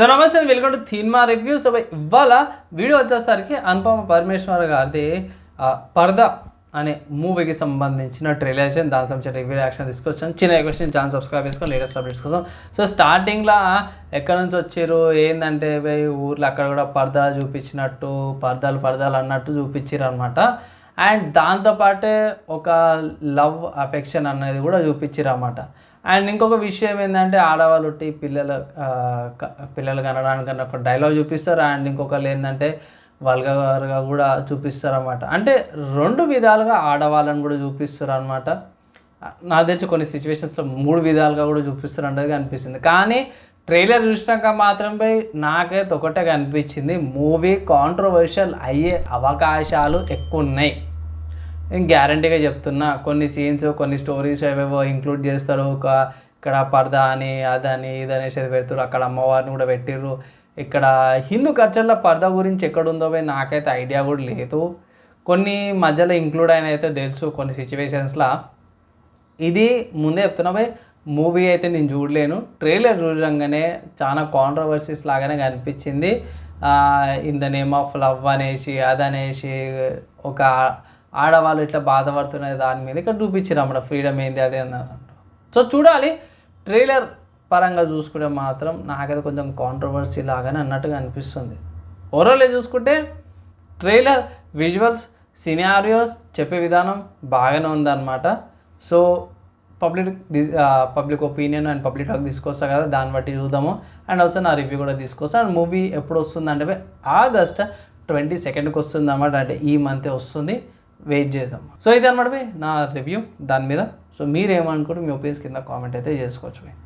So నమస్తే welcome to cinema review so ఇవాళ video వచ్చేసరికి అనుపమ పరమేశ్వర్ గారిది పర్దా అనే మూవీకి సంబంధించిన ట్రైలర్ దాని సంబంధించిన రివ్యూ యాక్షన్ తీసుకొచ్చాను. చిన్న క్వశ్చన్ ఛానల్ సబ్స్క్రైబ్ చేసుకొని లేటెస్ట్ అప్డేట్స్ కోసం. సో స్టార్టింగ్లో ఎక్కడి నుంచి వచ్చారు? ఏంటంటే పోయి ఊర్లో అక్కడ కూడా పర్దా చూపించినట్టు పర్దాలు పర్దాలు అన్నట్టు చూపించారు అనమాట అండ్ దాంతోపాటే ఒక లవ్ అఫెక్షన్ అనేది కూడా చూపించారు అన్నమాట అండ్ ఇంకొక విషయం ఏంటంటే ఆడవాళ్ళు ఉట్టి పిల్లలు పిల్లలు కనడానికన్నా ఒక డైలాగ్ చూపిస్తారు అండ్ ఇంకొకరు ఏంటంటే వల్గర్గా కూడా చూపిస్తారు అనమాట అంటే రెండు విధాలుగా ఆడవాళ్ళని కూడా చూపిస్తారు అనమాట నాకు తెలిసి కొన్ని సిచ్యువేషన్స్లో మూడు విధాలుగా కూడా చూపిస్తారు అనేది అనిపిస్తుంది. కానీ ట్రైలర్ చూసినాక మాత్రం నాకైతే ఒకటే కనిపించింది. మూవీ కాంట్రవర్షియల్ అయ్యే అవకాశాలు ఎక్కువ ఉన్నాయి గ్యారంటీగా చెప్తున్నా కొన్ని సీన్స్ కొన్ని స్టోరీస్ ఏవేవో ఇంక్లూడ్ చేస్తారు. ఒక ఇక్కడ పర్దా అని అదని ఇది అనేసి అది పెడతారు. అక్కడ అమ్మవారిని కూడా పెట్టిర్రు. ఇక్కడ హిందూ కల్చర్లో పర్దా గురించి ఎక్కడుందో పోయి నాకైతే ఐడియా కూడా లేదు. కొన్ని మధ్యలో ఇంక్లూడ్ అయిన అయితే తెలుసు కొన్ని సిచ్యువేషన్స్లో ఇది ముందే చెప్తున్నా మూవీ అయితే నేను చూడలేను. ట్రైలర్ చూడంగానే చాలా కాంట్రవర్సీస్ లాగానే కనిపించింది. In the name of love అనేసి అదనేసి ఒక ఆడవాళ్ళు ఇట్లా బాధపడుతున్నది దాని మీద ఇక్కడ చూపించారు అన్నమాట ఫ్రీడమ్ ఏంది అదే అన్నారు సో చూడాలి ట్రైలర్ పరంగా చూసుకుంటే మాత్రం నాకైతే కొంచెం కాంట్రవర్సీ లాగానే అన్నట్టుగా అనిపిస్తుంది. ఓవరాల్ చూసుకుంటే ట్రైలర్ విజువల్స్ సినారియోస్ చెప్పే విధానం బాగానే ఉందన్నమాట. So public public opinion and public talk తీసుకొస్తా కదా దాన్ని బట్టి చూద్దాము. అండ్ ఆల్సో నా రివ్యూ కూడా తీసుకొస్తా. అండ్ మూవీ ఎప్పుడు వస్తుంది అంటే ఆగస్ట్ ట్వంటీ సెకండ్కి వస్తుంది అన్నమాట అంటే ఈ మంతే వస్తుంది. వెయిట్ చేద్దాం. సో ఇది అనమాట నా రివ్యూ దాని మీద. సో మీరు ఏమనుకుంటే మీ ఒపీనియన్స్ కింద కామెంట్ అయితే చేసుకోవచ్చు